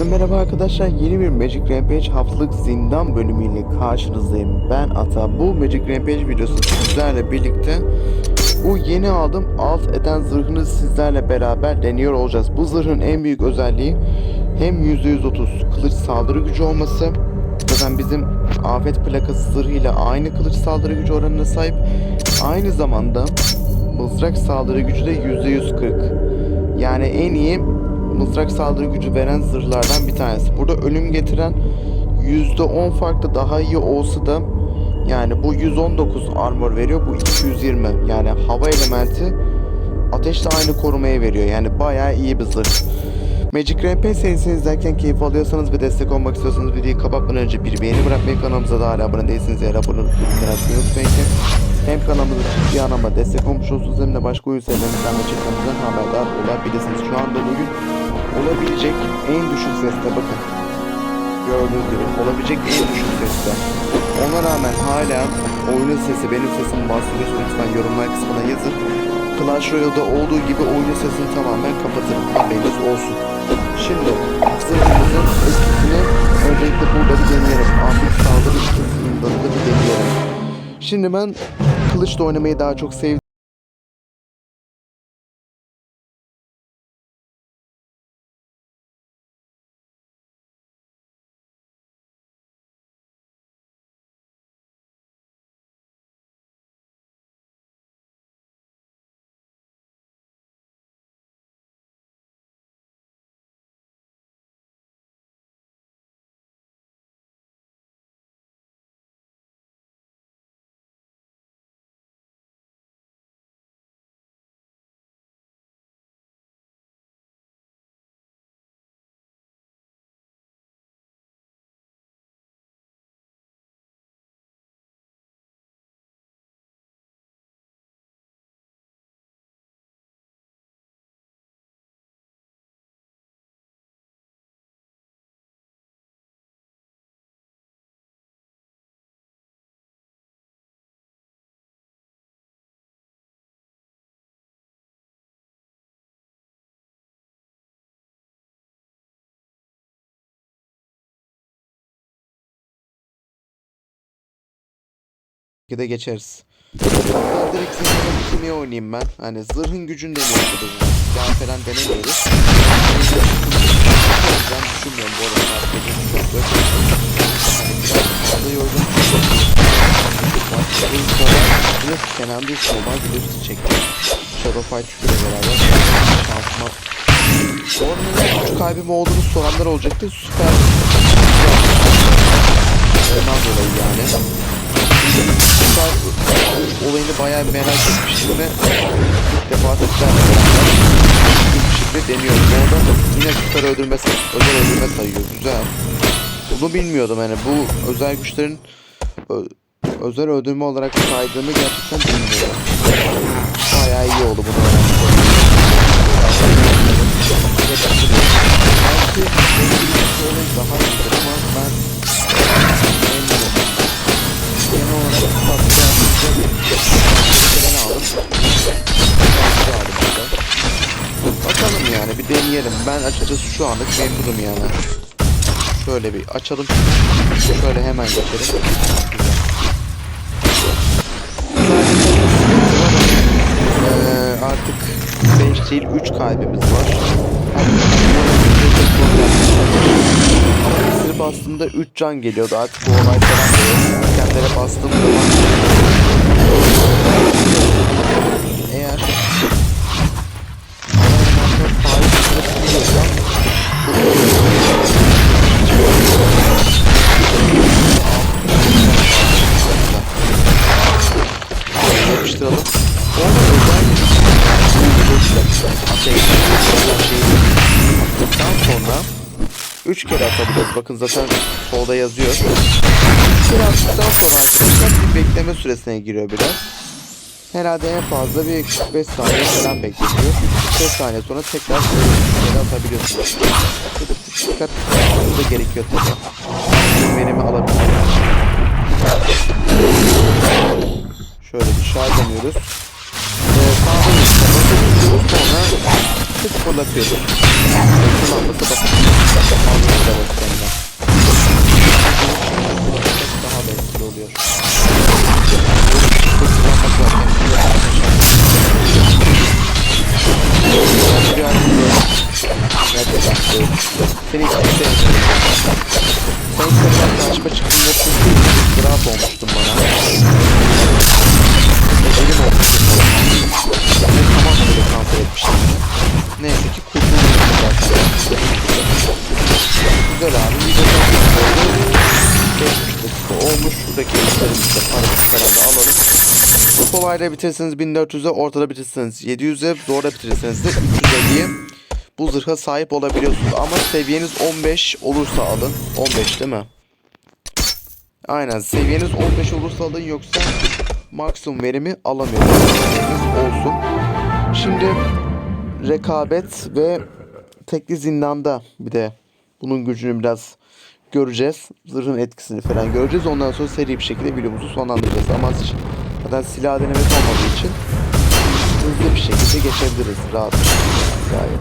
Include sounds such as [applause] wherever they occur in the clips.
Herkese merhaba arkadaşlar. Yeni bir Magic Rampage haftalık zindan bölümüyle karşınızdayım. Ben Ata. Bu Magic Rampage videosu sizlerle birlikte bu yeni aldım alt eden zırhını sizlerle beraber deniyor olacağız. Bu zırhın en büyük özelliği hem %130 kılıç saldırı gücü olması zaten bizim afet plakası zırhıyla aynı kılıç saldırı gücü oranına sahip. Aynı zamanda mızrak saldırı gücü de %140. Yani en iyi mızrak saldırı gücü veren zırhlardan bir tanesi. Burada ölüm getiren %10 farklı daha iyi olsa da yani bu 119 armor veriyor. Bu 220. Yani hava elementi ateşle aynı korumaya veriyor. Yani bayağı iyi bir zırh. Magic Rampage serisini izlerken keyif alıyorsanız ve destek olmak istiyorsanız videoyu kapatmadan önce bir beğeni bırakmayı kanalımıza da hala abone değilseniz eğer abone olup bildirimleri unutmayın ki hem kanalımıza ciddi anlamda destek olmuş olursunuz hem de başka oyun serilerimizden ve çıktığımızdan haberdar olabilirsiniz. Şu anda bugün olabilecek en düşük seste bakın. Gördüğünüz gibi olabilecek en düşük seste. Ona rağmen hala oyunun sesi benim sesim bahsediyorsa lütfen yorumlar kısmına yazın. Clash Royale'da olduğu gibi oyunun sesini tamamen kapatırım. Haberiniz olsun. Şimdi zırhımızın etkisini öncelikle burada bir deneyelim. Afet saldırı etkisini da bir deneyelim. Şimdi ben kılıçla oynamayı daha çok sevdim. De geçeriz. Hatta direkt zırhın gücünü oynayayım ben. Hani zırhın gücünü deniyoruz burada. Silah falan denemiyoruz. Ben düşünmüyorum bu arada. Böyle. Hani biraz fazla yorgun. Biraz Kenan bir soba videosu çekti. Shadow Fight ile beraber. Şansıma. Arada küçük kalbim olduğunu soranlar olacaktı. Süper. Ve ilk defa sizlerle beraber bir şekilde deniyorum. Orada yine süper öldürme, özel öldürme sayıyor. Güzel. Bunu bilmiyordum yani bu özel güçlerin özel öldürme olarak saydığını gerçekten bilmiyordum. Bayağı iyi oldu bunu öğrenmek. Ben açıkçası şu anlık memnunum yani. Şöyle bir açalım. Şöyle hemen geçelim. Ee, artık 5 değil 3 kalbimiz var. Ama esir bastığında 3 can geliyordu artık bu olay falan böyle. Kendlere bastığım zaman eğer 3 kere atabiliriz. Bakın zaten solda yazıyor. 3 kere attıktan sonra arkadaşlar bir bekleme süresine giriyor biraz. Herhalde en fazla bir 45 saniye falan bekletiyor. 45 saniye sonra tekrar böyle atabiliyorsunuz. Dikkat de gerekiyor tabii. Menimi alabilmek için. Şöyle bir şarjlamıyoruz. Ee, sağdan üstte basıyoruz sonra tık fırlatıyordur. Kullanması basit. Alması da basit hem de. Daha da etkili oluyor. Kullanmak zaten. Gerçekten böyle. Seni hiç sevmiyorum. Sen Instagram karşıma çıktığında çünkü itiraf olmuştun bana. Kolayla bitirirseniz 1400'e, ortada bitirirseniz 700'e, zorda bitirirseniz de 350'ye bu zırha sahip olabiliyorsunuz. Ama seviyeniz 15 olursa alın. 15 değil mi? Aynen seviyeniz 15 olursa alın yoksa maksimum verimi alamıyorsunuz. Olsun. Şimdi rekabet ve tekli zindanda bir de bunun gücünü biraz göreceğiz. Zırhın etkisini falan göreceğiz. Ondan sonra seri bir şekilde videomuzu sonlandıracağız. Ama zaten silah denemesi olmadığı için hızlı bir şekilde geçebiliriz rahat bir şekilde gayet.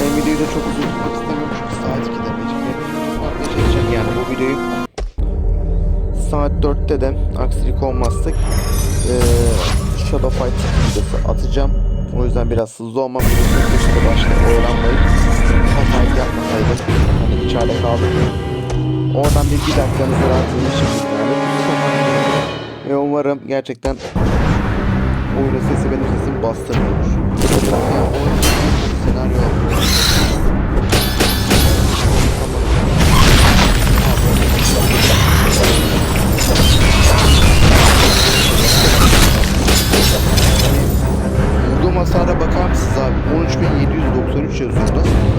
Ben videoyu da çok uzun tutmak istemiyorum çünkü saat 2'de Magic geçecek yani bu videoyu saat 4'te de aksilik olmazsa eee Shadow Fight videosu atacağım. O yüzden biraz hızlı olmam gerekiyor. Keşke başta oyalanmayıp hatayı yapmasaydım. Hani içeride kaldım. Oradan bir bir dakikanızı rahatınız için. Ve umarım gerçekten oyunun sesi benim sesimi bastırmıyordur. Yani oyun senaryo Vurduğum hasara bakar mısınız abi? 13793 yazıyor. Nasıl?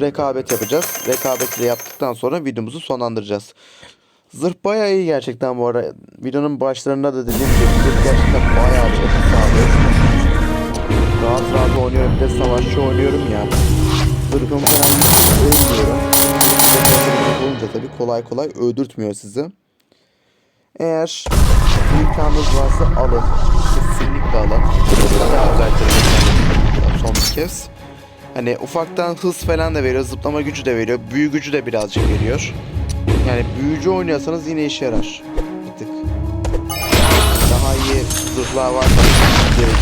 Rekabet yapacağız. Rekabeti yaptıktan sonra videomuzu sonlandıracağız. Zırh bayağı iyi gerçekten bu arada. Videonun başlarında da dediğim gibi zırh gerçekten bayağı bir etki sağlıyor. Rahat rahat oynuyorum. Bir de savaşçı oynuyorum ya. Zırhımı falan ölmüyorum. Olunca tabii kolay kolay öldürtmüyor sizi. Eğer imkanınız varsa alın. Kesinlikle alın. Daha özellikle son bir kez. Hani ufaktan hız falan da veriyor, zıplama gücü de veriyor, büyü gücü de birazcık veriyor. Yani büyücü oynuyorsanız yine işe yarar. Bir tık. Daha iyi zırhlar var yani.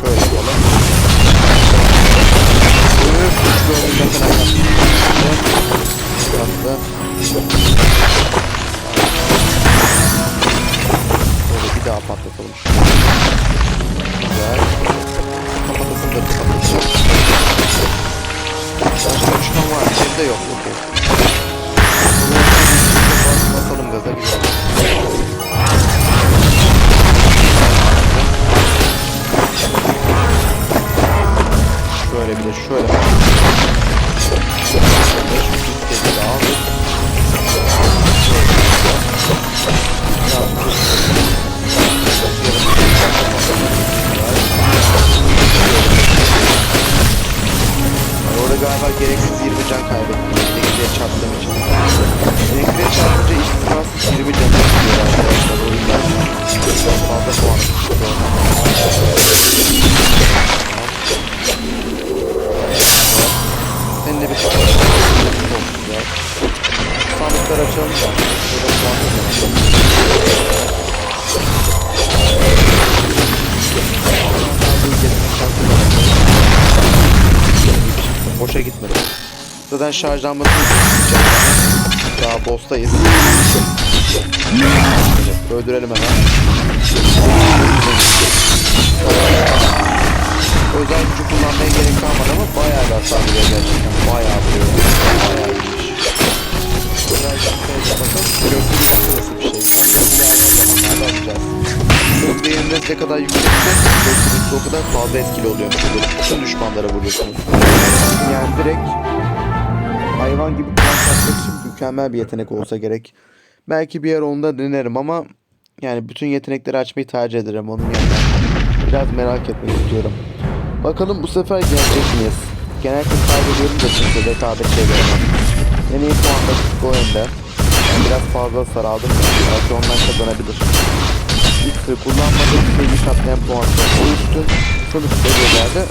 Şöyle yapalım. Da Böyle bir daha patlatalım şunu. Yok. Okey. Basalım gaza güzel. Şöyle bir de şöyle. Beş yüz daha aldık. Ay, galiba gereksiz 20 can kaybettim. Elektriğe çarptığım için. Elektriğe çarpınca istisnasız 20 can kaybediyor arkadaşlar o Zaten şarjlanmasını. Daha boss'tayız. Öldürelim hemen. Özel gücü kullanmaya gerek kalmadı ama bayağı da hasar vuruyor gerçekten. Bayağı vuruyor. Bayağı iyiymiş. Özel gücü bakalım. Gibi nasıl bir şey. İlerleyen zamanlarda alacağız. Hız değeriniz ne kadar yüksekse gördüğünüz o kadar fazla etkili oluyor. Bütün düşmanlara vuruyorsunuz. Yani direkt hayvan gibi kulak atmak için mükemmel bir yetenek olsa gerek. Belki bir yer onda denerim ama yani bütün yetenekleri açmayı tercih ederim onun yerine. Biraz merak etmek istiyorum. Bakalım bu sefer gelecek miyiz? Genellikle kaybediyorum da çünkü rekabet şeylerine. En iyi puanda bu önde. Ben biraz fazla hasar aldım. Belki ondan kazanabilir. İlk kullanmadığım şeyi katlayan puanı o üstün. Sonuç seviyelerde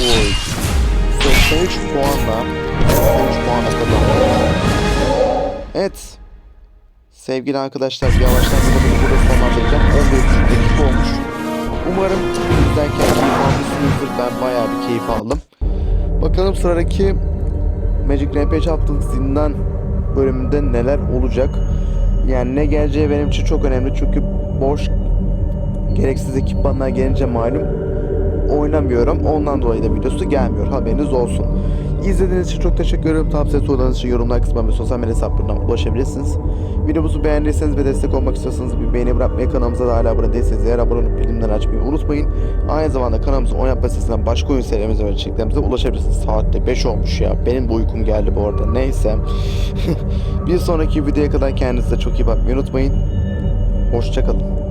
oyun. 83 puanla 83 puanla kazandım. Evet. Sevgili arkadaşlar yavaştan videomu burada sonlandıracağım. 15 dakika olmuş. Umarım izlerken keyif almışsınızdır. Ben bayağı bir keyif aldım. Bakalım sıradaki Magic Rampage haftalık zindan bölümünde neler olacak. Yani ne geleceği benim için çok önemli çünkü boş gereksiz ekipmanlar gelince malum oynamıyorum. Ondan dolayı da videosu gelmiyor. Haberiniz olsun. İzlediğiniz için çok teşekkür ederim. Tavsiye sorularınız için yorumlar kısmına ve sosyal medya hesaplarından ulaşabilirsiniz. Videomuzu beğendiyseniz ve destek olmak istiyorsanız bir beğeni bırakmayı, kanalımıza da hala abone değilseniz eğer abone olup bildirimleri açmayı unutmayın. Aynı zamanda kanalımızın oynatma sitesinden başka oyun serilerimize ve içeriklerimize ulaşabilirsiniz. Saatte 5 olmuş ya. Benim de uykum geldi bu arada. Neyse. [laughs] bir sonraki videoya kadar kendinize çok iyi bakmayı unutmayın. Hoşçakalın.